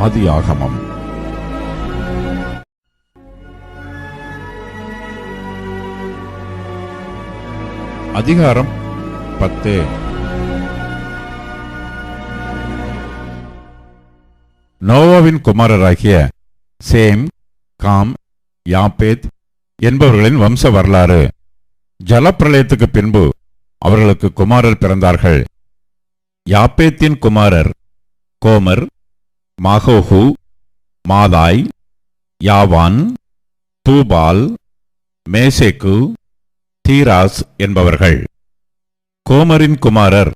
ஆதியாகமம். அதிகாரம் பத்து. நோவாவின் குமாரராகிய சேம் காம் யாபேத் என்பவர்களின் வம்ச வரலாறு. ஜலப்பிரளயத்துக்கு பின்பு அவர்களுக்கு குமாரர் பிறந்தார்கள். யாப்பேத்தின் குமாரர் கோமர் மகோஹு மாதாய் யாவான் தூபால் மேசேக்கு தீராஸ் என்பவர்கள். கோமரின் குமாரர்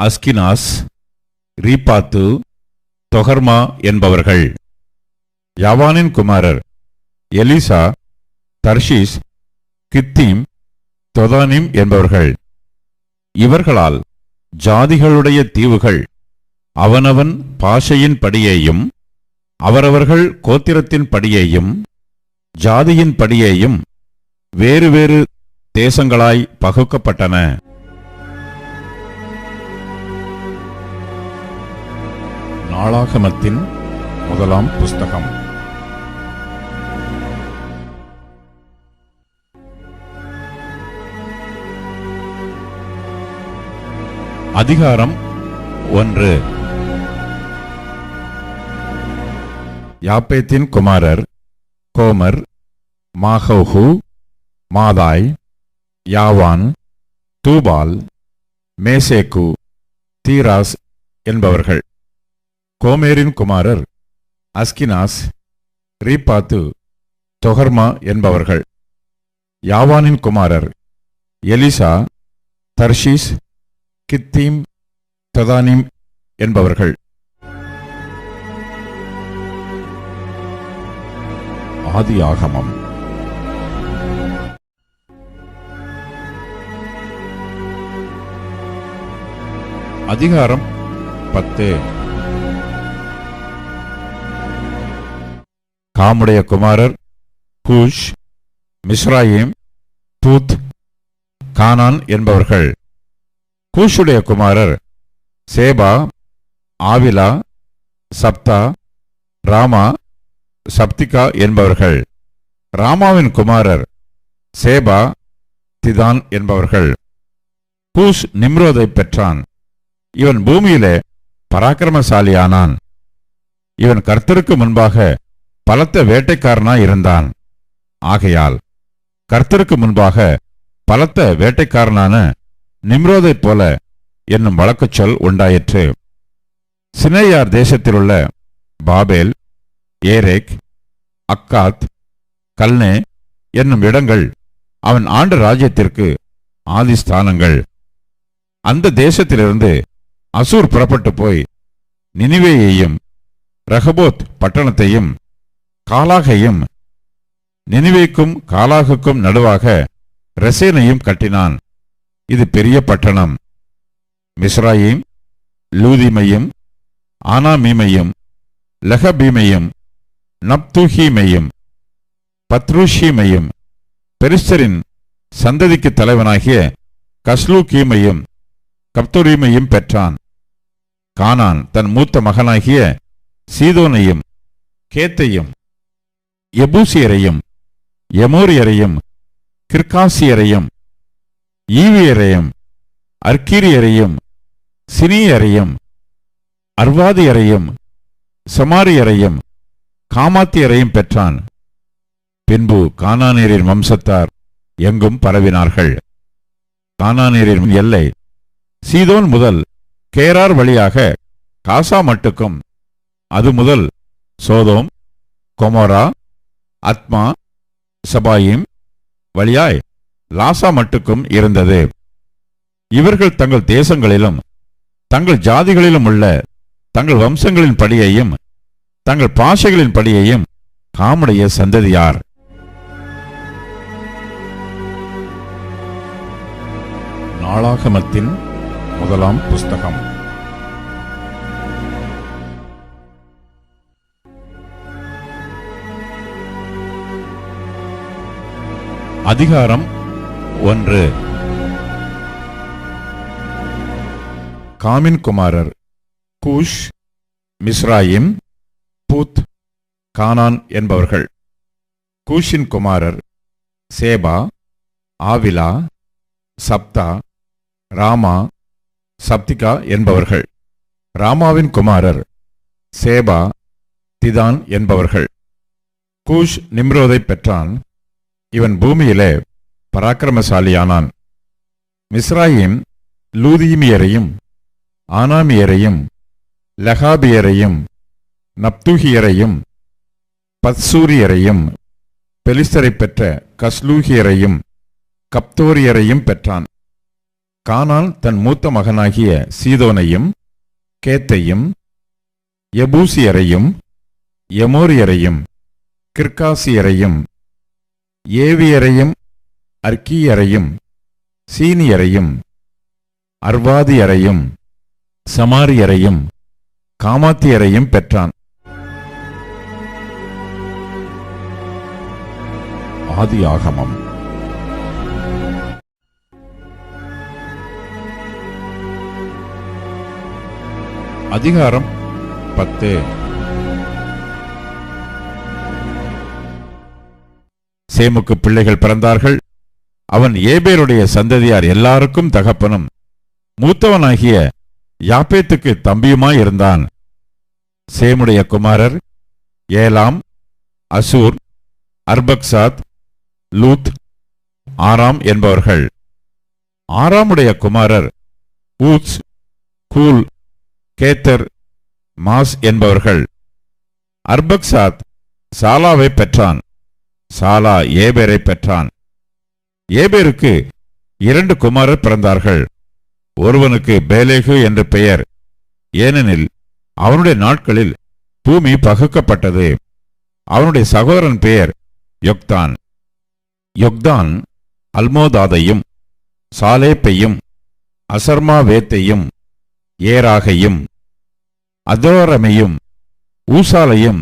அஸ்கினாஸ் ரீபாத்து தொகர்மா என்பவர்கள். யாவானின் குமாரர் எலிசா தர்ஷீஸ் கித்தீம் தொதானிம் என்பவர்கள். இவர்களால் ஜாதிகளுடைய தீவுகள் அவனவன் பாஷையின் படியேயும் அவரவர்கள் கோத்திரத்தின் படியேயும் ஜாதியின் படியேயும் வேறு வேறு தேசங்களாய் பகுக்கப்பட்டன. நாளாகமத்தின் முதலாம் புஸ்தகம். அதிகாரம் ஒன்று. யாப்பேத்தின் குமாரர் கோமர் மாகோஹு மாதாய் யாவான் தூபால் மேசேக்கு தீராஸ் என்பவர்கள். கோமேரின் குமாரர் அஸ்கினாஸ் ரீபாத்து தொகர்மா என்பவர்கள். யாவானின் குமாரர் எலிசா தர்ஷீஸ் கித்தீம் ததானிம் என்பவர்கள். ஆதியாகமம். அதிகாரம் பத்து. காமுடைய குமாரர் கூஷ் மிஸ்ராயிம் பூத் கானான் என்பவர்கள். கூஷுடைய குமாரர் சேபா ஆவிலா சப்தா ராமா சப்திகா என்பவர்கள். ராமாவின் குமாரர் சேபா திதான் என்பவர்கள். கூஷ் நிம்ரோதை பெற்றான். இவன் பூமியிலே பராக்கிரமசாலியானான். இவன் கர்த்தருக்கு முன்பாக பலத்த வேட்டைக்காரனாய் இருந்தான். ஆகையால் கர்த்தருக்கு முன்பாக பலத்த வேட்டைக்காரனான நிம்ரோதைப் போல என்னும் வழக்குச் சொல் உண்டாயிற்று. சினேயார் தேசத்திலுள்ள பாபேல் ஏரேக் அக்காத் கல்னே என்னும் இடங்கள் அவன் ஆண்ட ராஜ்யத்திற்கு ஆதிஸ்தானங்கள். அந்த தேசத்திலிருந்து அசூர் புறப்பட்டு போய் நினிவேயையும் ரகபோத் பட்டணத்தையும் காலாகையும் நினிவேக்கும் காலாகுக்கும் நடுவாக ரசேனையும் கட்டினான். இது பெரிய பட்டணம். மிஸ்ராயிம் லூதிமையும் ஆனாமீமையும் லஹபீமையும் நப்துஹீமையும் பத்ருஷீமையும் பெரிஸ்தரின் சந்ததிக்கு தலைவனாகிய கஸ்லூகீமையும் கப்தொரீமையும் பெற்றான். கானான் தன் மூத்த மகனாகிய சீதோனையும் கேத்தையும் எபூசியரையும் எமோரியரையும் கிர்காசியரையும் ஈவியரையும் அர்கீரியரையும் சினியரையும் அர்வாதியரையும் சமாரியரையும் காமாத்தியரையும் பெற்றான். பின்பு கானானியரின் வம்சத்தார் எங்கும் பரவினார்கள். கானானியரின் எல்லை சீதோன் முதல் கேரார் வழியாக காசா மட்டுக்கும். அது முதல் சோதோம் கொமோரா அத்மா சபாயிம் வழியாய் லாசா மட்டுக்கும் இருந்தது. இவர்கள் தங்கள் தேசங்களிலும் தங்கள் ஜாதிகளிலும் உள்ள தங்கள் வம்சங்களின் படியையும் தங்கள் பாஷைகளின் படியையும் காமுடைய சந்ததியார். நாளாகமத்தின் முதலாம் புஸ்தகம். அதிகாரம் ஒன்று. காமின் குமாரர் கூஷ் மிஸ்ராயிம் பூத் கானான் என்பவர்கள். கூஷின் குமாரர் சேபா ஆவிலா சப்தா ராமா சப்திகா என்பவர்கள். ராமாவின் குமாரர் சேபா திதான் என்பவர்கள். கூஷ் நிம்ரோதை பெற்றான். இவன் பூமியிலே பராக்கிரமசாலியானான். மிஸ்ராயிம் லூதீமியரையும் ஆனாமியரையும் லெகாபியரையும் நப்தூகியரையும் பத்சூரியரையும் பெலிஸ்தரை பெற்ற கஸ்லூகியரையும் கப்தோரியரையும் பெற்றான். கானான் தன் மூத்த மகனாகிய சீதோனையும் கேத்தையும் எபூசியரையும் எமோரியரையும் கிர்காசியரையும் ஏவியரையும் அர்க்கியரையும் சீனியரையும் அர்வாதியரையும் சமாரியரையும் காமாத்தியரையும் பெற்றான். ஆதி ஆகமம் அதிகாரம் பத்து. சேமுக்கு பிள்ளைகள் பிறந்தார்கள். அவன் ஏபேருடைய சந்ததியார் எல்லாருக்கும் தகப்பனும். மூத்தவனாகிய யாப்பேத்துக்கு தம்பியுமாய் இருந்தான். சேமுடைய குமாரர் ஏலாம் அசூர் அர்பக்சாத் லூத் ஆராம் என்பவர்கள். ஆராமுடைய குமாரர் ஊத்ஸ் கூல் கேத்தர் மாஸ் என்பவர்கள். அர்பக்சாத் சாலாவை பெற்றான். சாலா ஏபேரை பெற்றான். ஏபேருக்கு இரண்டு குமாரர் பிறந்தார்கள். ஒருவனுக்கு பேலேகு என்று பெயர். ஏனெனில் அவனுடைய நாட்களில் பூமி பகுக்கப்பட்டது. அவனுடைய சகோதரன் பெயர் யொக்தான். யொக்தான் அல்மோதாதையும் சாலேப்பையும் அசர்மாவேத்தையும் ஏராகையும் அதோரமையும் ஊசாலையும்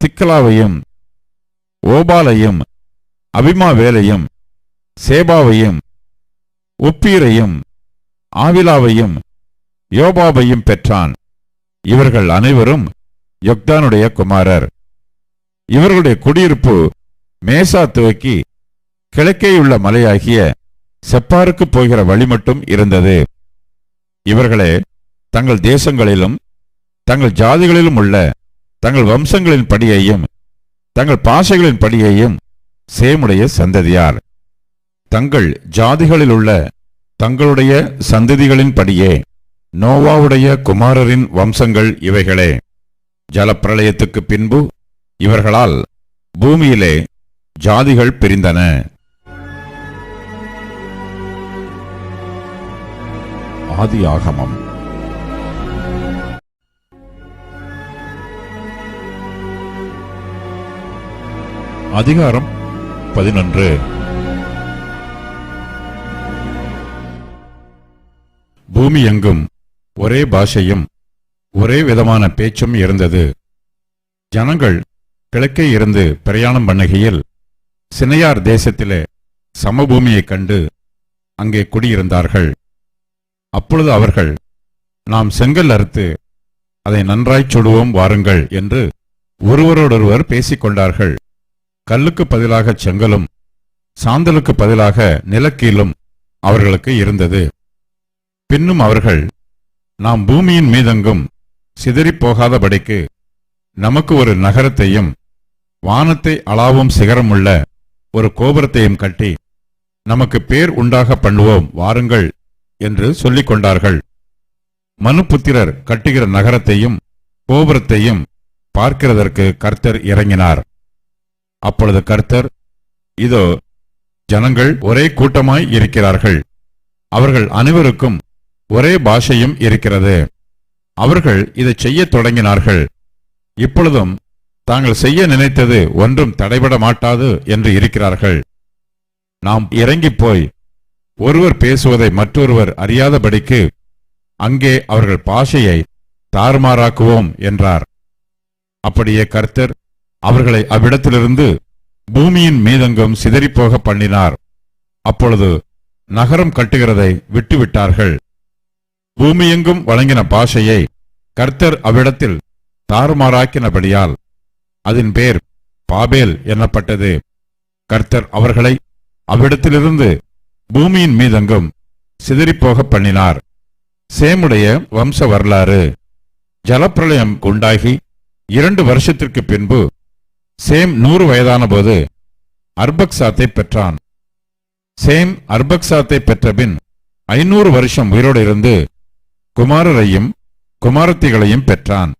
திக்கலாவையும் ஓபாலையும் அபிமாவேலையும் சேபாவையும் ஒப்பீரையும் ஆவிலாவையும் யோபாபையும் பெற்றான். இவர்கள் அனைவரும் யொக்தானுடைய குமாரர். இவர்களுடைய குடியிருப்பு மேசா துவக்கி கிழக்கேயுள்ள மலையாகிய செப்பாருக்கு போகிற வழி மட்டும் இருந்தது. இவர்களே தங்கள் தேசங்களிலும் தங்கள் ஜாதிகளிலும் உள்ள தங்கள் வம்சங்களின் படியையும் தங்கள் பாஷைகளின் படியையும் சேமுடைய சந்ததியார். தங்கள் ஜாதிகளில் உள்ள தங்களுடைய சந்ததிகளின் படியே நோவாவுடைய குமாரரின் வம்சங்கள் இவைகளே. ஜலப்பிரளயத்துக்கு பின்பு இவர்களால் பூமியிலே ஜாதிகள் பிரிந்தன. ஆதி ஆகமம் அதிகாரம் பதினொன்று. பூமி எங்கும் ஒரே பாஷையும் ஒரே விதமான பேச்சும் இருந்தது. ஜனங்கள் கிழக்கே இருந்து பிரயாணம் பண்ணுகையில் சினையார் தேசத்திலே சமபூமியைக் கண்டு அங்கே குடியிருந்தார்கள். அப்பொழுது அவர்கள் நாம் செங்கல் அறுத்து அதை நன்றாய்ச் சுடுவோம் வாருங்கள் என்று ஒருவரோடொருவர் பேசிக்கொண்டார்கள். கல்லுக்கு பதிலாக செங்கலும் சாந்தலுக்கு பதிலாக நிலக்கீலும் அவர்களுக்கு இருந்தது. பின்னும் அவர்கள் நாம் பூமியின் மீதெங்கும் சிதறிப் போகாதபடிக்கு நமக்கு ஒரு நகரத்தையும் வானத்தை அளாவும் சிகரமுள்ள ஒரு கோபுரத்தையும் கட்டி நமக்கு பேர் உண்டாக பண்ணுவோம் வாருங்கள் என்று சொல்லிக் கொண்டார்கள் மனுபுத்திரர் கட்டுகிற நகரத்தையும் கோபுரத்தையும் பார்க்கிறதற்கு கர்த்தர் இறங்கினார். அப்பொழுது கர்த்தர் இதோ ஜனங்கள் ஒரே கூட்டமாய் இருக்கிறார்கள். அவர்கள் அனைவருக்கும் ஒரே பாஷையும் இருக்கிறது. அவர்கள் இதை செய்யத் தொடங்கினார்கள். இப்பொழுதும் தாங்கள் செய்ய நினைத்தது ஒன்றும் தடைபட மாட்டாது என்று இருக்கிறார்கள். நாம் இறங்கிப் போய் ஒருவர் பேசுவதை மற்றொருவர் அறியாதபடிக்கு அங்கே அவர்கள் பாஷையை தாறுமாறாக்குவோம் என்றார். அப்படியே கர்த்தர் அவர்களை அவ்விடத்திலிருந்து பூமியின் மீதெங்கும் சிதறிப்போக பண்ணினார். அப்பொழுது நகரம் கட்டுகிறதை விட்டுவிட்டார்கள். பூமியெங்கும் வழங்கின பாஷையை கர்த்தர் அவ்விடத்தில் தாறுமாறாக்கினபடியால் அதன் பேர் பாபேல் எனப்பட்டது கர்த்தர் அவர்களை அவ்விடத்திலிருந்து பூமியின் மீதெங்கும் சிதறிப்போக பண்ணினார். சேமுடைய வம்ச வரலாறு. ஜலப்பிரளயம் உண்டாகி இரண்டு வருஷத்திற்கு பின்பு சேம் நூறு வயதான போது அர்பக்சாத்தை பெற்றான். சேம் அர்பக்சாத்தை பெற்றபின் ஐநூறு வருஷம் உயிரோடு இருந்து குமாரரையும் குமாரத்திகளையும் பெற்றான்.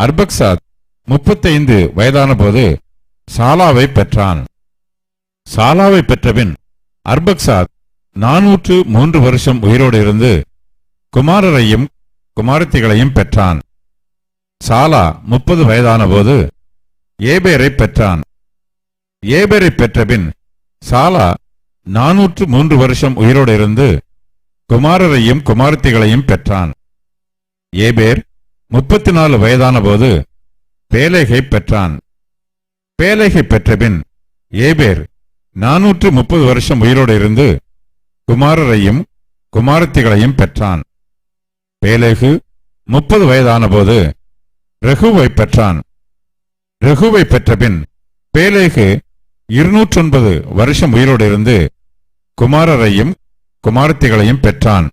அர்பக்சாத் முப்பத்தைந்து வயதான போது சாலாவை பெற்றான். சாலாவை பெற்றபின் அர்பக்சாத் நாநூற்று மூன்று வருஷம் உயிரோடு இருந்து குமாரரையும் குமாரத்திகளையும் பெற்றான். சாலா முப்பது வயதான போது ஏபேரை பெற்றான். ஏபேரை பெற்றபின் சாலா நாநூற்று மூன்று வருஷம் உயிரோடு இருந்து குமாரரையும் குமாரத்திகளையும் பெற்றான். ஏபேர் முப்பத்தி நாலு வயதான போது பேலேகை பெற்றான். பேலேகை பெற்றபின் ஏபேர் நானூற்று முப்பது வருஷம் உயிரோடு இருந்து குமாரரையும் குமாரத்திகளையும் பெற்றான். பேலேகு முப்பது வயதான போது ரகுவை பெற்றான். ரகுவை பெற்றபின் பேலேகு இருநூற்றொன்பது வருஷம் உயிரோடு இருந்து குமாரரையும் குமாரத்திகளையும் பெற்றான்.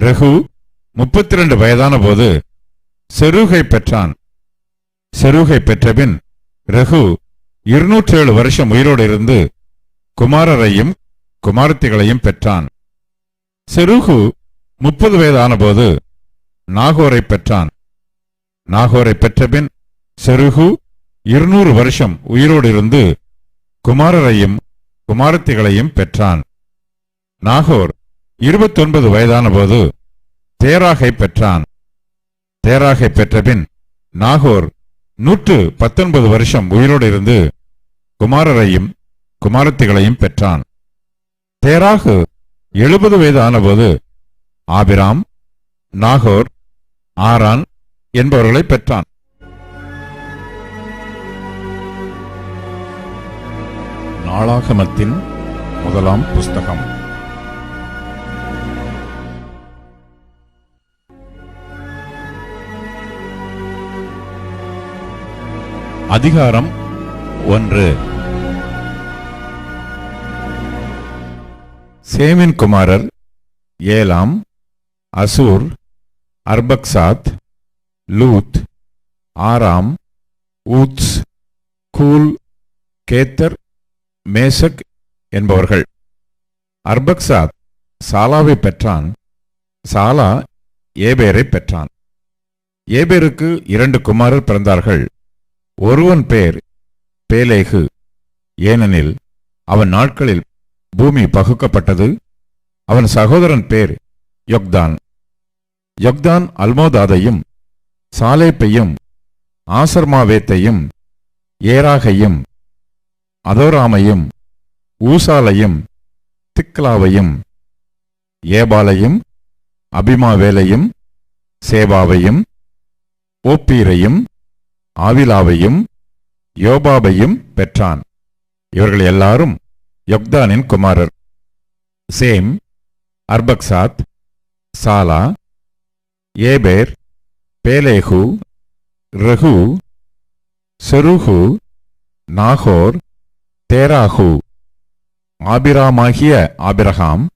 ரகு முப்பத்தி ரெண்டு வயதான போது செருகை பெற்றான். செருகை பெற்றபின் ரகு இருநூற்றேழு வருஷம் உயிரோடு இருந்து குமாரரையும் குமாரத்திகளையும் பெற்றான். செருகு முப்பது வயதானபோது நாகோரை பெற்றான். நாகோரை பெற்றபின் செருகு இருநூறு வருஷம் உயிரோடு இருந்து குமாரரையும் குமாரத்திகளையும் பெற்றான். நாகோர் இருபத்தொன்பது வயதானபோது தேராகை பெற்றான். தேராகை பெற்றபின் நாகோர் நூற்று பத்தொன்பது வருஷம் உயிரோடு இருந்து குமாரரையும் குமாரத்திகளையும் பெற்றான். தேராகு எழுபது வயதானபோது ஆபிராம் நாகோர் ஆரான் என்பவர்களை பெற்றான். நாளாகமத்தின் முதலாம் புஸ்தகம். அதிகாரம் ஒன்று. சேமின் குமாரர் Elam Asshur Arphaxad Lud Aram Uz Hul Gether Mash என்பவர்கள். அர்பக்சாத் சாலாவை பெற்றான் சாலா ஏபேரை பெற்றான். ஏபேருக்கு இரண்டு குமாரர் பிறந்தார்கள். ஒருவன் பேர் பேலேகு ஏனெனில் அவன் நாட்களில் பூமி பகுக்கப்பட்டது. அவன் சகோதரன் பேர் யொக்தான். யொக்தான் அல்மோதாதையும் சாலேப்பையும் ஆசர்மாவேத்தையும் ஏராகையும் அதோராமையும் ஊசாலையும் திக்லாவையும் ஏபாலையும் அபிமாவேலையும் சேபாவையும் ஓப்பீரையும் ஆவிலாவையும் யோபாபையும் பெற்றான். இவர்கள் எல்லாரும் யொக்தானின் குமாரர். Shem Arphaxad Salah Eber Peleg Reu Serug Nahor Terah. ஆபிராமாகிய Abraham